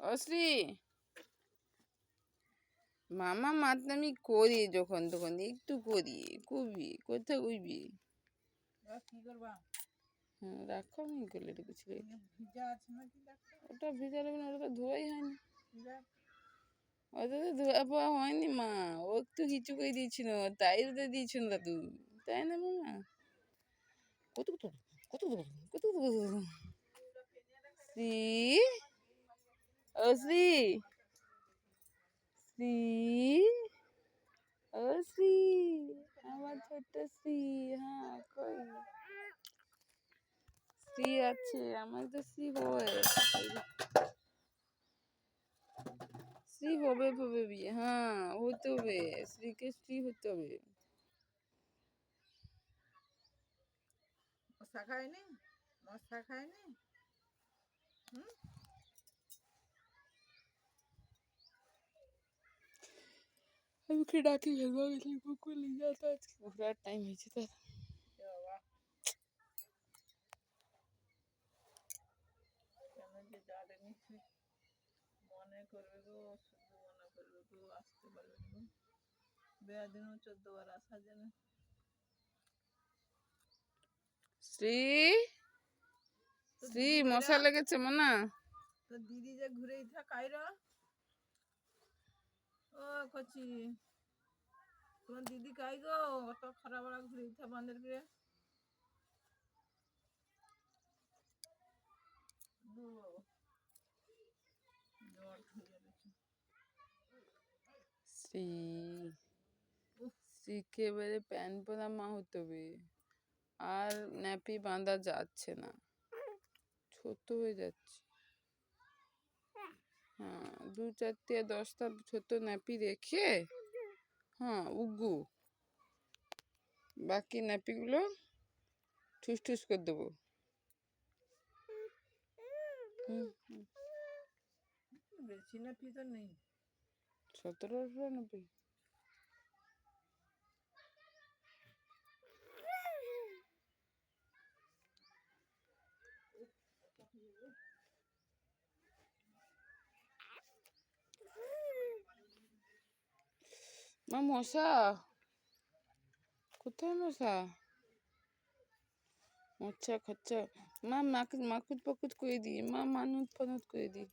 অশ্রী মামা মাতলামি করি যখন তখন একটু করি কবি কোথায় কইবি হ্যাঁ রাখো আমি গেলে রেখেছি এ ভিজা আছে নাকি দেখো ওটা ভিজা না ওটা তো ধোয়াই হয়নি ওটা তো ধোয়া পাওয়া হয়নি মা ও একটু কিছু করে দিয়েছিল তাই তো দিয়েছিল দাদু তাই না মামা কত কত কত কত কত ও শ্রী শ্রী ও শ্রী আমার ছোট্ট শ্রী হ্যাঁ কই? শ্রী আছে, আমার তো শ্রী হয় শ্রী হবে হবে বিয়ে হ্যাঁ হতে হবে। শ্রীকে শ্রী হতে হবে। মশা খায়নি? মশা খায়নি? আমি ওকে ডাকি ফেলব গেছি কুকুর নিয়ে যাতে আজকে ঘোরার টাইম হয়েছে তার মনে করবে গো শুধু মনে করবে গো আসতে পারবে না গো বেয়া দিনও চোদ্দ বার আসা যাবে শ্রী শ্রী মশা লেগেছে মনা তো দিদি যে ঘুরেই থাক আইরা ও কচি। তোমার দিদি কাই গো? অত খারাপ বেড়া দূর বাবা। জ্বর শ্রী শ্রীকে এবারে প্যান পরা মা হতে হবে আর ন্যাপি বাঁধা যাচ্ছে না। ছোট হয়ে যাচ্ছে। হ্যাঁ দু চারটে দশটা ছোট ন্যাপি রেখে হ্যাঁ উগু। বাকি ন্যাপিগুলো ঠুস ঠুস করে দেবো। বেশি না তো নেই। সতেরো আঠারো মা মশা কোথায় মশা মশা খচ্চা মা মাকুত মাকুত পাকুত করে দিই মা মানুত ফানুত করে দিই